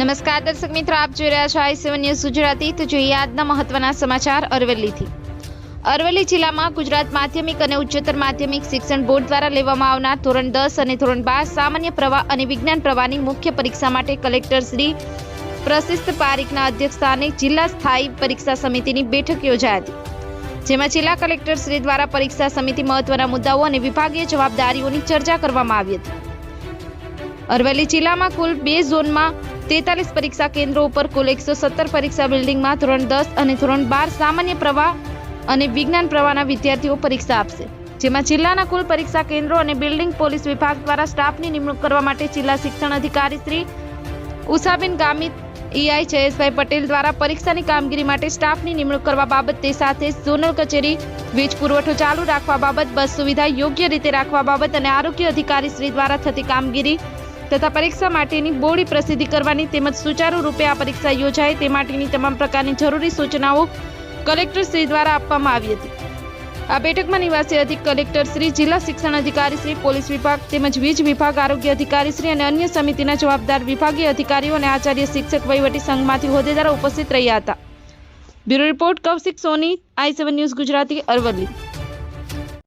નમસ્કાર દર્શક મિત્રો, આપ જોઈ રહ્યા છો આઈ સેવન ન્યૂઝ ગુજરાતી. તો જોઈએ આજના મહત્વના સમાચાર અરવલ્લીથી. અરવલ્લી જિલ્લામાં ગુજરાત માધ્યમિક અને ઉચ્ચતર માધ્યમિક શિક્ષણ બોર્ડ દ્વારા લેવામાં આવનાર ધોરણ દસ અને ધોરણ બાર સામાન્ય પ્રવાહ અને વિજ્ઞાન પ્રવાહની મુખ્ય પરીક્ષા માટે કલેક્ટર શ્રી પ્રશિસ્ત પારીખના અધ્યક્ષસ્થાને જિલ્લા સ્થાયી પરીક્ષા સમિતિની બેઠક યોજાઈ હતી, જેમાં જિલ્લા કલેક્ટર શ્રી દ્વારા પરીક્ષા સમિતિ મહત્વના મુદ્દાઓ અને વિભાગીય જવાબદારીઓની ચર્ચા કરવામાં આવી હતી. અરવલ્લી જિલ્લામાં કુલ બે ઝોનમાં તેતાલીસ પરીક્ષા કેન્દ્રો ઉપર કુલ એકસો સત્તર પરીક્ષા બિલ્ડિંગમાં ધોરણ દસ અને ધોરણ બાર સામાન્ય પ્રવાહ અને વિજ્ઞાન પ્રવાહના વિદ્યાર્થીઓ પરીક્ષા આપશે, જેમાં જિલ્લાના કુલ પરીક્ષા કેન્દ્રો અને બિલ્ડિંગ પોલીસ વિભાગ દ્વારા સ્ટાફની નિમણૂક કરવા માટે જિલ્લા શિક્ષણ અધિકારી શ્રી ઉષાબેન ગામિત, ઈઆઈ જયેશભાઈ પટેલ દ્વારા પરીક્ષાની કામગીરી માટે સ્ટાફની નિમણૂક કરવા બાબત તે સાથે ઝોનલ કચેરી, વીજ પુરવઠો ચાલુ રાખવા બાબત, બસ સુવિધા યોગ્ય રીતે રાખવા બાબત અને આરોગ્ય અધિકારી શ્રી દ્વારા થતી કામગીરી તથા પરીક્ષા માટેની બોડી પ્રસિદ્ધિ કરવાની તેમજ સુચારુ રૂપે આ પરીક્ષા યોજાય તે માટેની તમામ પ્રકારની જરૂરી સૂચનાઓ કલેક્ટર શ્રી દ્વારા આપવામાં આવી હતી. આ બેઠકમાં નિવાસી અધિક કલેક્ટર શ્રી, જિલ્લા શિક્ષણ અધિકારી શ્રી, પોલીસ વિભાગ તેમજ વીજ વિભાગ, આરોગ્ય અધિકારી શ્રી અને અન્ય સમિતિના જવાબદાર વિભાગીય અધિકારીઓ અને આચાર્ય શિક્ષક વહીવટી સંઘમાંથી હોદ્દેદારો ઉપસ્થિત રહ્યા હતા. Bureau report, Kaushik Soni, I seven news Gujarati, Aravalli.